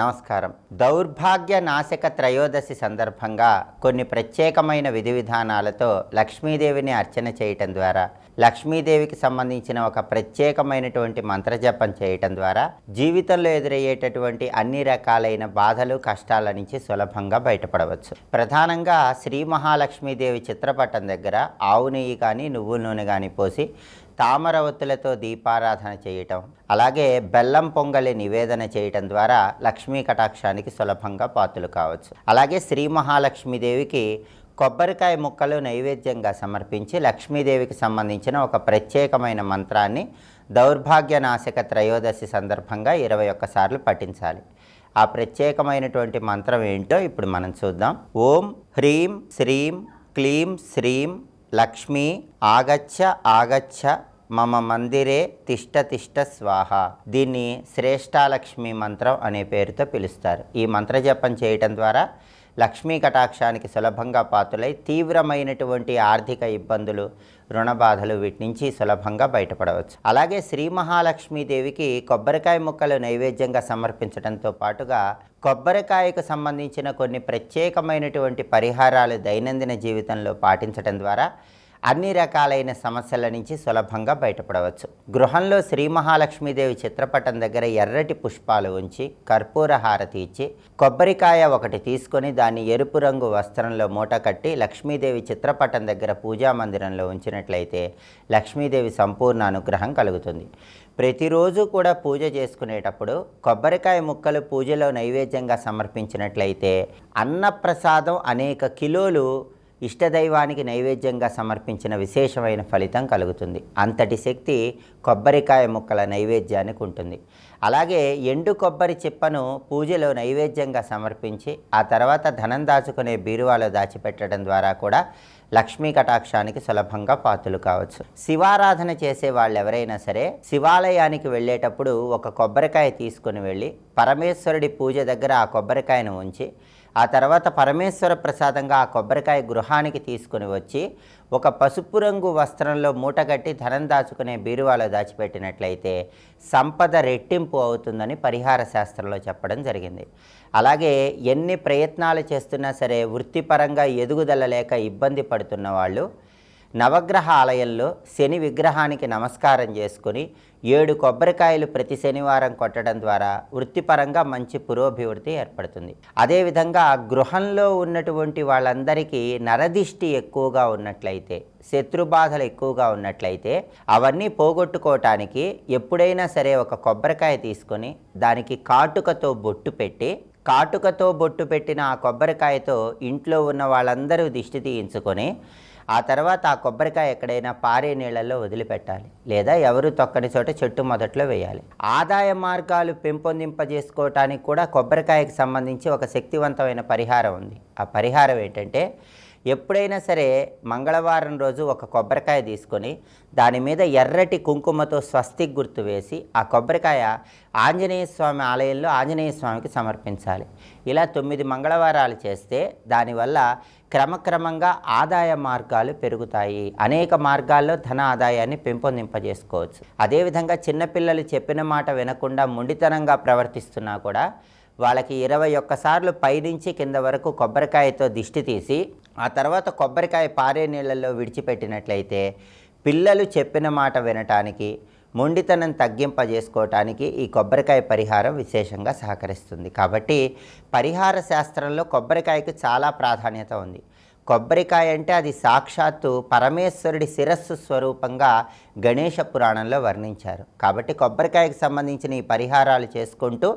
నమస్కారం. దౌర్భాగ్య నాశక త్రయోదశి సందర్భంగా కొన్ని ప్రత్యేకమైన విధి విధానాలతో లక్ష్మీదేవిని అర్చన చేయటం ద్వారా లక్ష్మీదేవికి సంబంధించిన ఒక ప్రత్యేకమైనటువంటి మంత్రజపం చేయటం ద్వారా జీవితంలో ఎదురయ్యేటటువంటి అన్ని రకాలైన బాధలు కష్టాల నుంచి సులభంగా బయటపడవచ్చు. ప్రధానంగా శ్రీ మహాలక్ష్మీదేవి చిత్రపటం దగ్గర ఆవు నెయ్యి కానీ నువ్వుల నూనె కానీ పోసి తామరవత్తులతో దీపారాధన చేయటం అలాగే బెల్లం పొంగలి నివేదన చేయటం ద్వారా లక్ష్మీ కటాక్షానికి సులభంగా పాత్రలు కావచ్చు. అలాగే శ్రీ మహాలక్ష్మీదేవికి కొబ్బరికాయ ముక్కలు నైవేద్యంగా సమర్పించి లక్ష్మీదేవికి సంబంధించిన ఒక ప్రత్యేకమైన మంత్రాన్ని దౌర్భాగ్య నాశక త్రయోదశి సందర్భంగా ఇరవై ఒక్కసార్లు పఠించాలి. ఆ ప్రత్యేకమైనటువంటి మంత్రం ఏంటో ఇప్పుడు మనం చూద్దాం. ఓం హ్రీం శ్రీం క్లీం శ్రీం లక్ష్మీ ఆగచ్చ ఆగచ్చ మమ మందిరే తిష్ట తిష్ట స్వాహ. దీన్ని శ్రేష్టాలక్ష్మి మంత్రం అనే పేరుతో పిలుస్తారు. ఈ మంత్రజపం చేయటం ద్వారా లక్ష్మీ కటాక్షానికి సులభంగా పాత్రలై తీవ్రమైనటువంటి ఆర్థిక ఇబ్బందులు రుణ బాధలు వీటి నుంచి సులభంగా బయటపడవచ్చు. అలాగే శ్రీ మహాలక్ష్మీదేవికి కొబ్బరికాయ ముక్కలు నైవేద్యంగా సమర్పించడంతో పాటుగా కొబ్బరికాయకు సంబంధించిన కొన్ని ప్రత్యేకమైనటువంటి పరిహారాలు దైనందిన జీవితంలో పాటించడం ద్వారా అన్ని రకాలైన సమస్యల నుంచి సులభంగా బయటపడవచ్చు. గృహంలో శ్రీ మహాలక్ష్మీదేవి చిత్రపటం దగ్గర ఎర్రటి పుష్పాలు ఉంచి కర్పూర హారతి ఇచ్చి కొబ్బరికాయ ఒకటి తీసుకొని దాన్ని ఎరుపు రంగు వస్త్రంలో మూట కట్టి లక్ష్మీదేవి చిత్రపటం దగ్గర పూజా మందిరంలో ఉంచినట్లయితే లక్ష్మీదేవి సంపూర్ణ అనుగ్రహం కలుగుతుంది. ప్రతిరోజు కూడా పూజ చేసుకునేటప్పుడు కొబ్బరికాయ ముక్కలు పూజలో నైవేద్యంగా సమర్పించినట్లయితే అన్నప్రసాదం అనేక కిలోలు ఇష్టదైవానికి నైవేద్యంగా సమర్పించిన విశేషమైన ఫలితం కలుగుతుంది. అంతటి శక్తి కొబ్బరికాయ ముక్కల నైవేద్యానికి ఉంటుంది. అలాగే ఎండు కొబ్బరి చిప్పను పూజలో నైవేద్యంగా సమర్పించి ఆ తర్వాత ధనం దాచుకునే బీరువాలో దాచిపెట్టడం ద్వారా కూడా లక్ష్మీ కటాక్షానికి సులభంగా పాతులు కావచ్చు. శివారాధన చేసే వాళ్ళు ఎవరైనా సరే శివాలయానికి వెళ్ళేటప్పుడు ఒక కొబ్బరికాయ తీసుకుని వెళ్ళి పరమేశ్వరుడి పూజ దగ్గర ఆ కొబ్బరికాయను ఉంచి ఆ తర్వాత పరమేశ్వర ప్రసాదంగా ఆ కొబ్బరికాయ గృహానికి తీసుకుని వచ్చి ఒక పసుపు రంగు వస్త్రంలో మూటగట్టి ధనం దాచుకునే బీరువాలో దాచిపెట్టినట్లయితే సంపద రెట్టింపు అవుతుందని పరిహార శాస్త్రంలో చెప్పడం జరిగింది. అలాగే ఎన్ని ప్రయత్నాలు చేస్తున్నా సరే వృత్తిపరంగా ఎదుగుదల లేక ఇబ్బంది పడుతున్న వాళ్ళు నవగ్రహ ఆలయంలో శని విగ్రహానికి నమస్కారం చేసుకుని ఏడు కొబ్బరికాయలు ప్రతి శనివారం కొట్టడం ద్వారా వృత్తిపరంగా మంచి పురోభివృద్ధి ఏర్పడుతుంది. అదేవిధంగా గృహంలో ఉన్నటువంటి వాళ్ళందరికీ నరదిష్టి ఎక్కువగా ఉన్నట్లయితే శత్రుబాధలు ఎక్కువగా ఉన్నట్లయితే అవన్నీ పోగొట్టుకోవటానికి ఎప్పుడైనా సరే ఒక కొబ్బరికాయ తీసుకొని దానికి కాటుకతో బొట్టు పెట్టి కాటుకతో బొట్టు పెట్టిన ఆ కొబ్బరికాయతో ఇంట్లో ఉన్న వాళ్ళందరూ దిష్టి తీయించుకొని ఆ తర్వాత ఆ కొబ్బరికాయ ఎక్కడైనా పారే నీళ్ళల్లో వదిలిపెట్టాలి లేదా ఎవరు తొక్కని చోట చెట్టు మొదట్లో వేయాలి. ఆదాయ మార్గాలు పెంపొందింపజేసుకోవటానికి కూడా కొబ్బరికాయకి సంబంధించి ఒక శక్తివంతమైన పరిహారం ఉంది. ఆ పరిహారం ఏంటంటే ఎప్పుడైనా సరే మంగళవారం రోజు ఒక కొబ్బరికాయ తీసుకొని దాని మీద ఎర్రటి కుంకుమతో స్వస్తిక్ గుర్తు వేసి ఆ కొబ్బరికాయ ఆంజనేయ స్వామి ఆలయంలో ఆంజనేయ స్వామికి సమర్పించాలి. ఇలా తొమ్మిది మంగళవారాలు చేస్తే దానివల్ల క్రమక్రమంగా ఆదాయ మార్గాలు పెరుగుతాయి. అనేక మార్గాల్లో ధన ఆదాయాన్ని పెంపొందింపజేసుకోవచ్చు. అదేవిధంగా చిన్నపిల్లలు చెప్పిన మాట వినకుండా మొండితనంగా ప్రవర్తిస్తున్నా కూడా వాళ్ళకి ఇరవై ఒక్కసార్లు పైనుంచి కింద వరకు కొబ్బరికాయతో దిష్టి తీసి ఆ తర్వాత కొబ్బరికాయ పారే నీళ్ళల్లో విడిచిపెట్టినట్లయితే పిల్లలు చెప్పిన మాట వినటానికి మొండితనం తగ్గింపజేసుకోవటానికి ఈ కొబ్బరికాయ పరిహారం విశేషంగా సహకరిస్తుంది. కాబట్టి పరిహార శాస్త్రంలో కొబ్బరికాయకు చాలా ప్రాధాన్యత ఉంది. కొబ్బరికాయ అంటే అది సాక్షాత్తు పరమేశ్వరుడి శిరస్సు స్వరూపంగా గణేష పురాణంలో వర్ణించారు. కాబట్టి కొబ్బరికాయకు సంబంధించిన ఈ పరిహారాలు చేసుకుంటూ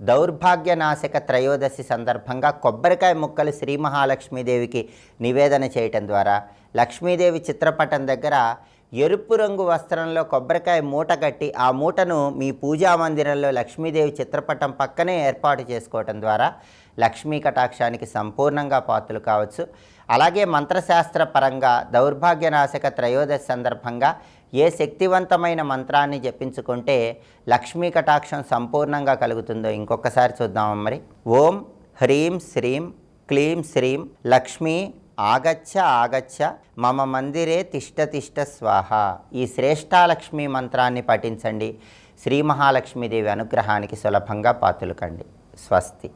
దౌర్భాగ్య నాశక త్రయోదశి సందర్భంగా కొబ్బరికాయ ముక్కలు శ్రీ మహాలక్ష్మీదేవికి నివేదన చేయటం ద్వారా లక్ష్మీదేవి చిత్రపటం దగ్గర ఎరుపు రంగు వస్త్రంలో కొబ్బరికాయ మూట కట్టి ఆ మూటను మీ పూజా మందిరంలో లక్ష్మీదేవి చిత్రపటం పక్కనే ఏర్పాటు చేసుకోవటం ద్వారా లక్ష్మీ కటాక్షానికి సంపూర్ణంగా పాత్రలు కావచ్చు. అలాగే మంత్రశాస్త్ర పరంగా దౌర్భాగ్యనాశక త్రయోదశి సందర్భంగా ఏ శక్తివంతమైన మంత్రాన్ని జపించుకుంటే లక్ష్మీ కటాక్షం సంపూర్ణంగా కలుగుతుందో ఇంకొకసారి చూద్దాం మరి. ఓం హ్రీం శ్రీం క్లీం శ్రీం లక్ష్మీ ఆగచ్చ ఆగచ్చ మమ మందిరే తిష్ట తిష్ట స్వాహ. ఈ శ్రేష్టాలక్ష్మి మంత్రాన్ని పఠించండి. శ్రీ మహాలక్ష్మీదేవి అనుగ్రహానికి సులభంగా పాతులకండి. స్వస్తి.